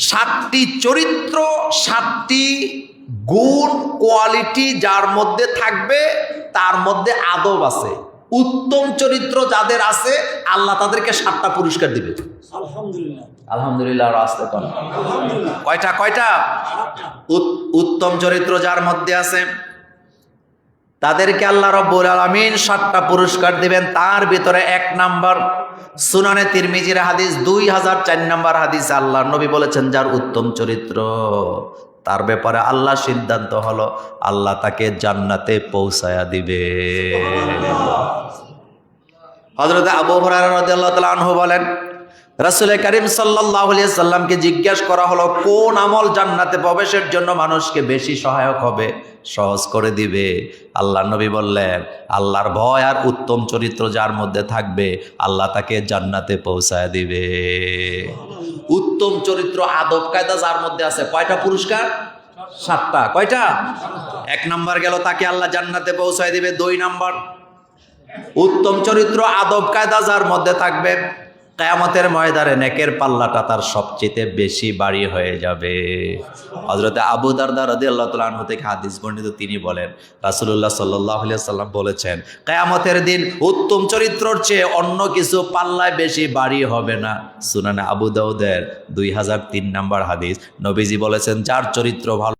সাতটি চরিত্র সাতটি গুণ কোয়ালিটি যার মধ্যে থাকবে তার মধ্যে আদব আছে। উত্তম চরিত্র যাদের আছে আল্লাহ তাদেরকে সাতটা পুরস্কার দিবে। আলহামদুলিল্লাহ। আলহামদুলিল্লাহ আসতে কয়টা কয়টা? উত- উত্তম চরিত্র যার মধ্যে আছে তাদেরকে আল্লাহ রব্বুল আলমিন সাতটা পুরস্কার দিবেন। তার ভিতরে এক নাম্বার সুনানে তিরমিজির হাদিস দুই হাজার চার নাম্বার হাদিস আল্লাহ নবী বলেছেন যার উত্তম চরিত্র। তার ব্যাপারে আল্লাহ সিদ্ধান্ত হলো আল্লাহ তাকে জান্নাতে পৌঁছায়া দিবে। হজরত আবু হরার আনহু বলেন রাসুল করিম সাল্লাহ সাল্লামকে জিজ্ঞাসা করা হলো, কোন আমল জান্নাতে প্রবেশের জন্য মানুষকে বেশি সহায়ক হবে? সহজ করে দিবে। আল্লাহ নবী বললেন, আল্লাহর ভয় আর উত্তম চরিত্র যার মধ্যে থাকবে, আল্লাহ তাকে জান্নাতে পৌঁছায় দিবে। উত্তম চরিত্র আদব কায়দা যার মধ্যে আছে, কয়টা পুরস্কার? সাতটা। কয়টা? এক নাম্বার গেল, তাকে আল্লাহ জান্নাতে পৌঁছায় দিবে। দুই নাম্বার, উত্তম চরিত্র আদব কায়দা যার মধ্যে থাকবে কেয়ামতের ময়দানে নেকের পাল্লাটা তার সবচেয়ে বেশি বাড়ি হয়ে যাবে। হজরতে আবু দারদা রদি আল্লাহ তালু থেকে হাদিস বর্ণিত তিনি বলেন রাসুল্লাহ সাল্লাহ সাল্লাম বলেছেন, কেয়ামতের দিন উত্তম চরিত্রর চেয়ে অন্য কিছু পাল্লায় বেশি বাড়ি হবে না। সুনানে আবু দাউদের দুই হাজার তিন নাম্বার হাদিস, নবীজি বলেছেন, যার চরিত্র ভালো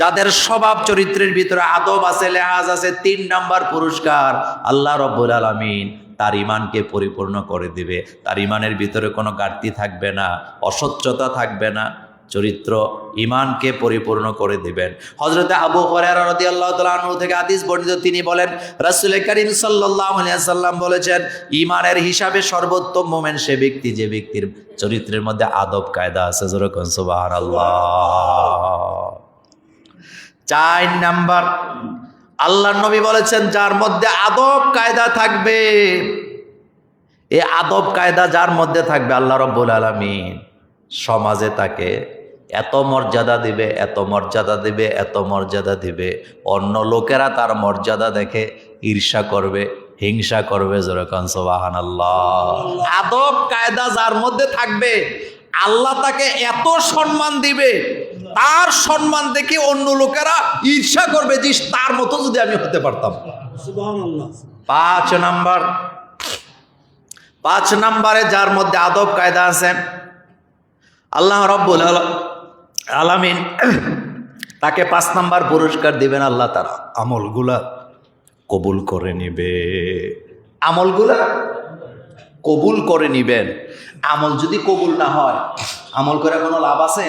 যাদের স্বভাব চরিত্রের ভিতরে আদব আছে, লেহাজ আছে, তিন নাম্বার পুরস্কার আল্লাহ রব্বুল আলমিন তার ইমানকে পরিপূর্ণ করে দিবে। তার ইমানের ভিতরে কোনো ঘাটতি থাকবে না অস্বচ্ছতা থাকবে না, চরিত্র ইমানকে পরিপূর্ণ করে দিবেন। হজরতে আবু আনহু থেকে হাদিস বর্ণিত, তিনি বলেন, রাসূল করিম সাল্লাম বলেছেন ইমানের হিসাবে সর্বোত্তম মোমেন সে ব্যক্তি, যে ব্যক্তির চরিত্রের মধ্যে আদব কায়দা আছে যেরকম সুবহানাল্লাহ। চার নাম্বার। আল্লাহ নবী বলেছেন, যার মধ্যে আদব কায়দা থাকবে, এ আদব কায়দা যার মধ্যে থাকবে আল্লাহ রব্বুল আলমিন। সমাজে তাকে এত মর্যাদা দিবে, এত মর্যাদা দিবে, এত মর্যাদা দিবে। অন্য লোকেরা তার মর্যাদা দেখে ঈর্ষা করবে, হিংসা করবে যেরকম সোবাহান আদব কায়দা যার মধ্যে থাকবে, আল্লাহ তাকে এত সম্মান দিবে তার সম্মান দেখে অন্য লোকেরা ঈর্ষা করবে যে তার মতো যদি আমি হতে পারতাম। পাঁচ নাম্বার। পাঁচ নাম্বারে যার মধ্যে আদব কায়দা আছে আল্লাহ রব্বুল আল- আলামিন তাকে পাঁচ নাম্বার পুরস্কার দিবেন আল্লাহ তার আমলগুলা কবুল করে নিবে। আমলগুলা কবুল করে নিবেন। আমল যদি কবুল না হয় আমল করে কোনো লাভ আছে?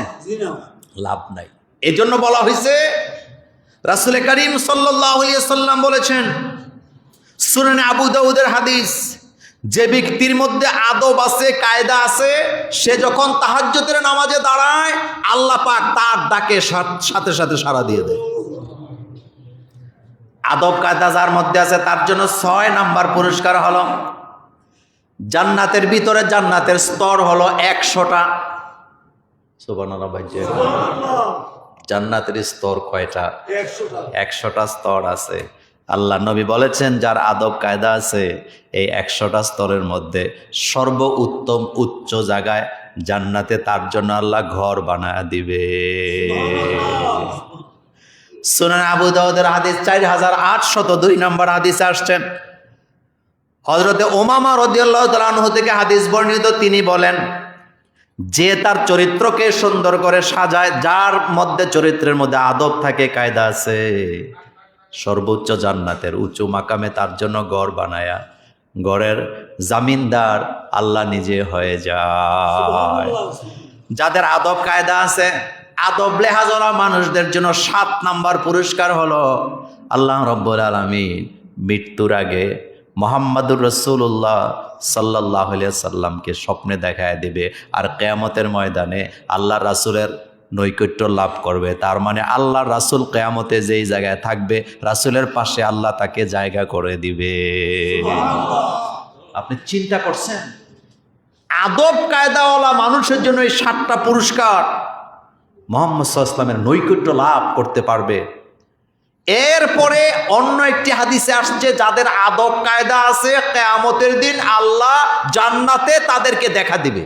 লাভ নাই। এজন্য বলা হয়েছে রাসুল করিম সাল্লাম বলেছেন শুনেন আবু দাউদের হাদিস, যে ব্যক্তির মধ্যে আদব আছে, কায়দা আছে, সে যখন তাহাজ্জতের নামাজে দাঁড়ায়, আল্লাহ পাক তার ডাকে সাথে সাথে সাড়া দিয়ে দেয়। আদব কায়দা যার মধ্যে আছে, তার জন্য ছয় নাম্বার পুরস্কার হলো, জান্নাতের ভিতরে জান্নাতের স্তর হলো একশোটা। সুবর্ণাল্লাহ ভাই যে জান্নাতের স্তর কয়টা? একশোটা। একশোটা স্তর আছে। আল্লাহ নবী বলেছেন যার আদব কায়দা আছে এই একশোটা স্তরের মধ্যে সর্ব উত্তম উচ্চ জায়গায় জান্নাতে তার জন্য আল্লাহ ঘর বানায় দিবে। সুনান আবু দাউদের হাদিস চার হাজার আটশত দুই নম্বর হাদিস আসছেন। হজরতে ওমামা রদিয়াল্লাহ তালাহ থেকে হাদিস বর্ণিত তিনি বলেন যে তার চরিত্রকে সুন্দর করে সাজায় যার মধ্যে চরিত্রের মধ্যে আদব থাকে কায়দা আছে। সর্বোচ্চ জান্নাতের উঁচু মাকামে তার জন্য গড় বানায়া গড়ের জামিনদার আল্লাহ নিজে হয়ে যায়। যাদের আদব কায়দা আছে আদব লেহাজরা মানুষদের জন্য সাত নাম্বার পুরস্কার হলো আল্লাহ রব্বুল আলমী মৃত্যুর আগে মোহাম্মদুর রসুল্লাহ সাল্লাহ সাল্লামকে স্বপ্নে দেখায় দিবে আর কেয়ামতের ময়দানে আল্লাহ রাসুলের নৈকট্য লাভ করবে। তার মানে আল্লাহ রাসুল কেয়ামতে যেই জায়গায় থাকবে রাসুলের পাশে আল্লাহ তাকে জায়গা করে দিবে। আপনি চিন্তা করছেন? আদব কায়দাওয়ালা মানুষের জন্য এই সাতটা পুরস্কার মোহাম্মদ ইসলামের নৈকট্য লাভ করতে পারবে? এরপরে অন্য একটি হাদিসে আসছে, যাদের আদব কায়দা আছে, কেয়ামতের দিন আল্লাহ জান্নাতে তাদেরকে দেখা দিবে।